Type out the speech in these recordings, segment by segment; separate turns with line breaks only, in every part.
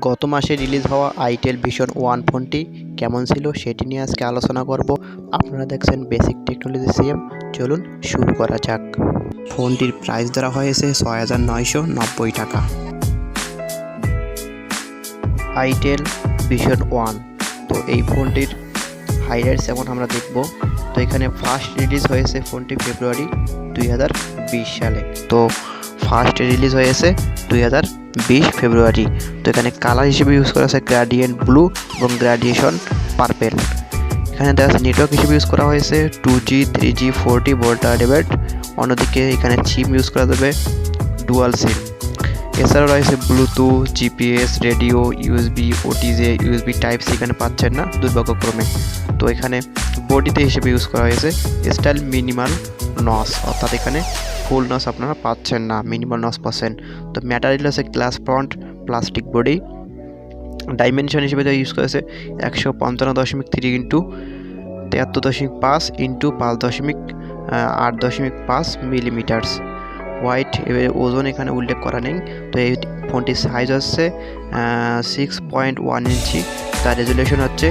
গত মাসে রিলিজ হওয়া আইটেল ভিশন ওয়ান ফোনটি কেমন ছিল সেটি নিয়ে আজকে আলোচনা করব। আপনারা দেখছেন বেসিক টেকনোলজি সিএম চলুন শুরু করা যাক। ফোনটির প্রাইস ধরা হয়েছে ছয় হাজার নয়শো নব্বই টাকা। আইটেল ভিশন ওয়ান তো এই ফোনটির হাইলাইটস এখন আমরা দেখব, তো এখানে ফার্স্ট রিলিজ হয়েছে ফোনটি ফেব্রুয়ারি দুই হাজার বিশ সালে। তো ফার্স্ট রিলিজ হয়েছে দুই হাজার বিশ ফেব্রুয়ারি। তো এখানে কালার হিসেবে ইউজ করা হয়েছে গ্রাডিয়েন্ট ব্লু এবং গ্রাডিয়েশন পার্পেল এখানে দেখা যাচ্ছে নেটওয়ার্ক হিসেবে ইউজ করা হয়েছে two G three G four টি ভোল্টা ডেবেট অন্যদিকে এখানে সিম ইউজ করা যাবে ডুয়াল সিম এছাড়াও রয়েছে Bluetooth GPS radio USB OTG USB type C এখানে পাচ্ছেন না দুর্ভাগ্যক্রমে। তো এখানে বডিতে হিসেবে ইউজ করা হয়েছে স্টাইল মিনিমাল নস অর্থাৎ এখানে ফুল নস আপনারা পাচ্ছেন না মিনিমাম নস পাচ্ছেন। তো ম্যাটারিয়াল আছে glass front plastic body dimension হিসেবে যা ইউজ করেছে একশো পঞ্চান্ন দশমিক থ্রি ইন্টু তেহাত্তর দশমিক পাঁচ ইন্টু পাঁচ দশমিক আট দশমিক পাঁচ মিলিমিটার্স হোয়াইট এবারে ওজন এখানে উল্লেখ করা নেই। তো এই ফোনটির সাইজ হচ্ছে সিক্স পয়েন্ট ওয়ান ইঞ্চি। তার রেজুলেশন হচ্ছে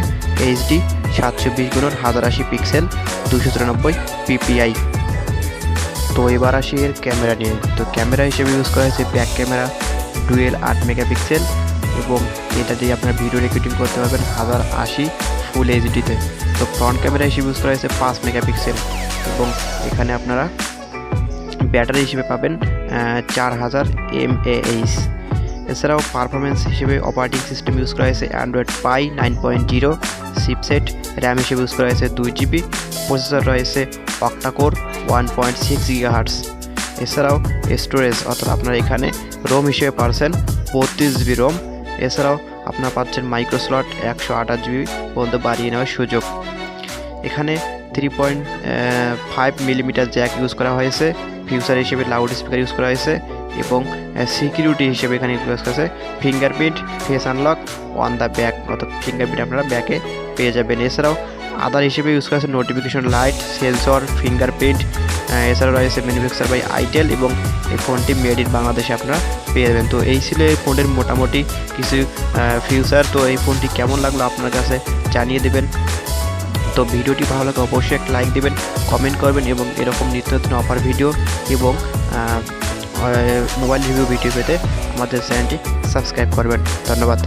এইচডি সাতশো বিশ গুণন হাজার আশি পিক্সেল দুশো চুরানব্বই পিপিআই তো এবার আসি এর ক্যামেরা নিয়ে। তো ক্যামেরা হিসেবে ইউজ করা হয়েছে ব্যাক ক্যামেরা ডুয়েল আট মেগাপিক্সেল এবং এটা দিয়ে আপনার ভিডিও রেকর্ডিং করতে পারবেন। হাজার আশি ফুল এইচডিতে তো। ফ্রন্ট ক্যামেরা হিসেবে ইউজ করা হয়েছে পাঁচ মেগাপিক্সেল এবং এখানে আপনারা ব্যাটারি হিসেবে পাবেন চার হাজার এম এইচ এছাড়াও পারফরমেন্স হিসেবে অপারেটিং সিস্টেম ইউজ করা হয়েছে Android Pie nine point zero chipset RAM হিসেবে ইউজ করা হয়েছে দুই জিবি প্রসেসর রয়েছে octacore one point six gigahertz এছাড়াও স্টোরেজ অর্থাৎ আপনারা এখানে রোম হিসেবে পাচ্ছেন বত্রিশ জিবি রোম এছাড়াও আপনারা পাচ্ছেন মাইক্রোস্লট একশো আঠাশ জিবি পর্যন্ত বাড়িয়ে নেওয়ার সুযোগ। এখানে three point five millimetre jack use করা হয়েছে ফিউচার হিসেবে লাউড স্পিকার ইউজ করা হয়েছে এবং সিকিউরিটি হিসেবে এখানে ইউজ করা হয়েছে fingerprint face unlock on the back অর্থাৎ ফিঙ্গারপ্রিন্ট আপনারা ব্যাকে পেয়ে যাবেন। এছাড়াও আদার হিসেবে ইউজ করা নোটিফিকেশন লাইট সেন্সর ফিঙ্গারপ্রিন্ট এছাড়াও রয়েছে ম্যানুফ্যাকচার বাই আইটেল এবং এই ফোনটি মেড ইন বাংলাদেশে আপনারা পেয়ে যাবেন। তো এই ছিল এই ফোনের মোটামুটি কিছু ফিউচার তো এই ফোনটি কেমন লাগল আপনার কাছে জানিয়ে দেবেন। তো ভিডিওটি ভালো লাগে অবশ্যই একটা লাইক দেবেন কমেন্ট করবেন এবং এরকম নিত্য নতুন অফার ভিডিও এবং মোবাইল রিভিউ ভিডিও পেতে আমাদের চ্যানেলটি সাবস্ক্রাইব করবেন। ধন্যবাদ।